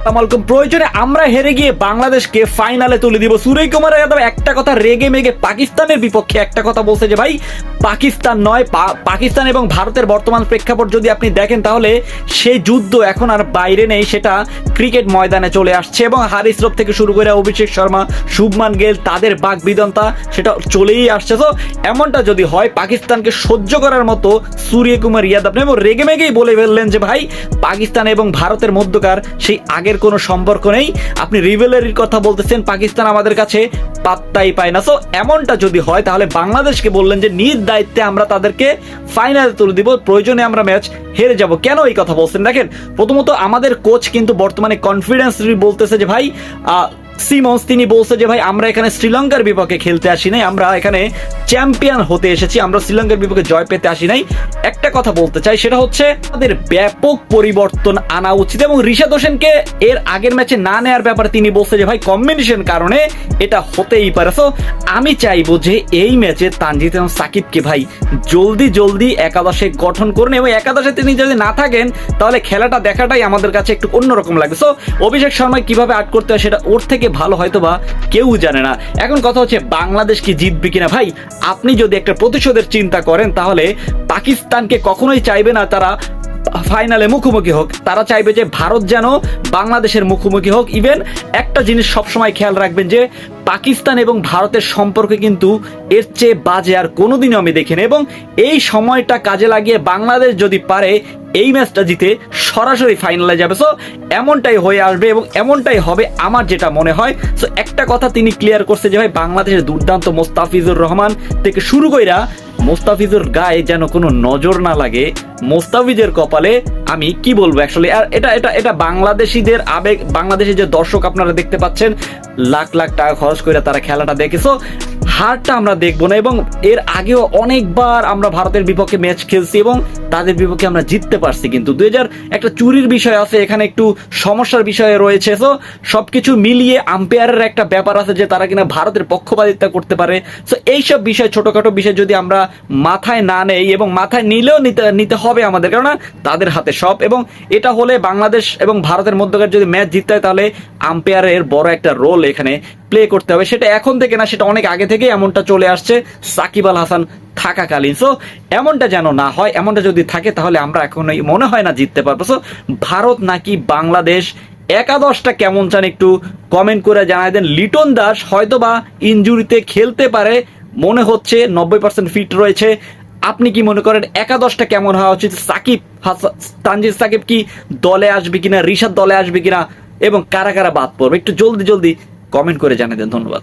আসসালামাইকুম প্রয়োজনে আমরা হেরে গিয়ে বাংলাদেশকে ফাইনালে তুলে দিব। সুরই কুমার যাদব একটা কথা রেগে মেগে পাকিস্তানের বিপক্ষে একটা কথা বলছে যে, ভাই, পাকিস্তান নয় পাকিস্তান এবং ভারতের বর্তমান প্রেক্ষাপট যদি আপনি দেখেন, তাহলে সেই যুদ্ধ এখন আর বাইরে নেই, সেটা ক্রিকেট ময়দানে চলে আসছে এবং হারিস থেকে শুরু করে অভিষেক শর্মা, শুভমান গেল, তাদের বাক সেটা চলেই আসছে। তো এমনটা যদি হয়, পাকিস্তানকে সহ্য করার মতো সূর্য কুমার ইয়াদব এবং রেগে মেগেই বলে ফেললেন যে, ভাই, পাকিস্তান এবং ভারতের মধ্যকার সেই আগের কোনো সম্পর্ক নেই। আপনি রিভেলারির কথা বলতেছেন, পাকিস্তান আমাদের কাছে পাত্তাই পায় না। সো এমনটা যদি হয়, তাহলে বাংলাদেশকে বললেন যে, নিজ দায়িত্বে আমরা তাদেরকে ফাইনালে তুলে দিব, প্রয়োজনে আমরা ম্যাচ হেরে যাব। কেন এই কথা বলছেন? দেখেন, প্রথমত আমাদের কোচ কিন্তু বর্তমানে কনফিডেন্স বলতেছে যে, ভাই সিমন্স তিনি বলছে যে, ভাই, আমরা এখানে শ্রীলঙ্কার বিপক্ষে খেলতে আসি নাই। আমরা এখানে চ্যাম্পিয়ন হতে এসেছি। আমরা শ্রীলঙ্কার বিপক্ষে জয় পেতে আসি নাই। একটা কথা বলতে চাই, সেটা হচ্ছে, আমাদের ব্যাপক পরিবর্তন আনা উচিত। এবং ঋষাদ হোসেনকে এর আগের ম্যাচে না নেওয়ার ব্যাপারে তিনি বলছে যে, ভাই কম্বিনেশন কারণে এটা হতেই পারে। সো আমি চাইব যে, এই ম্যাচে তানজিদ এবং সাকিবকে, ভাই, জলদি জলদি একাদশে গঠন করুন এবং একাদশে তিনি যদি না থাকেন, তাহলে খেলাটা দেখাটাই আমাদের কাছে একটু অন্যরকম লাগে সো অভিষেক শর্মা কীভাবে আট করতে হয় সেটা ওর থেকে ভালো হয়তো বা কেউ জানে না। এখন কথা হচ্ছে, বাংলাদেশ কি জিতবে কিনা? ভাই, আপনি যদি একটা প্রতিশোধের চিন্তা করেন, তাহলে পাকিস্তানকে কখনোই চাইবে না তারা ফাইনালে মুখোমুখি হোক। তারা চাইবে যে ভারত যেন বাংলাদেশের মুখোমুখি হোক। ইভেন একটা জিনিস সবসময় খেয়াল রাখবেন যে, পাকিস্তান এবং ভারতের সম্পর্কে কিন্তু এর চেয়ে বাজে আর কোনোদিনও আমি দেখিনি এবং এই সময়টা কাজে লাগিয়ে বাংলাদেশ যদি পারে, এই ম্যাচটা জিতে সরাসরি ফাইনালে যাবে। সো এমনটাই হয়ে আসবে এবং এমনটাই হবে আমার যেটা মনে হয়। সো একটা কথা তিনি ক্লিয়ার করছে যে, ভাই, বাংলাদেশের দুর্দান্ত মোস্তাফিজুর রহমান থেকে শুরু কইরা মোস্তাফিজুর গায়ে যেন কোনো নজর না লাগে। মোস্তাফিজের কপালে আমি কি বলব অ্যাকচুয়ালি আর এটা এটা এটা বাংলাদেশিদের আবেগ, বাংলাদেশের যে দর্শক আপনারা দেখতে পাচ্ছেন, লাখ লাখ টাকা খরচ করে তারা খেলাটা দেখেছ। হারটা আমরা দেখব না এবং এর আগেও অনেকবার আমরা ভারতের বিপক্ষে ম্যাচ খেলছি এবং তাদের বিপক্ষে আমরা জিততে পারছি কিন্তু। দুই হাজার একটা চুরির বিষয় আছে, এখানে একটু সমস্যার বিষয় রয়েছে। তো সবকিছু মিলিয়ে আম্পায়ারের একটা ব্যাপার আছে যে তারা কিনা ভারতের পক্ষপাতিত্ব করতে পারে। তো এইসব বিষয়, ছোটোখাটো বিষয় যদি আমরা মাথায় না নেই এবং মাথায় নিলেও নিতে নিতে হবে আমাদের। কেননা তাদের হাতে সব এবং এটা হলে বাংলাদেশ এবং ভারতের মধ্যকার যদি ম্যাচ জিততে হয় তাহলে আম্পায়ারের বড় একটা রোল এখানে প্লে করতে হবে। সেটা এখন থেকে না, সেটা অনেক আগে থেকে এমনটা চলে আসছে। সাকিব আল হাসান থাকাকালীন। সো এমনটা যেন না হয়, এমনটা যদি থাকে, তাহলে আমরা এখন মনে হয় না জিততে পারব। সো ভারত নাকি বাংলাদেশ একাদশটা কেমন চান একটু কমেন্ট করে জানাই দেন। লিটন দাস হয়তো বা ইঞ্জুরিতে খেলতে পারে, মনে হচ্ছে নব্বই পার্সেন্ট ফিট রয়েছে। আপনি কি মনে করেন, একাদশটা কেমন হওয়া উচিত? সাকিব তানজিদ সাকিব কি দলে আসবে কিনা? ঋষাদ দলে আসবে কিনা? এবং কারা কারা বাদ পড়বে একটু জলদি জলদি কমেন্ট করে জানিয়ে দেন ধন্যবাদ।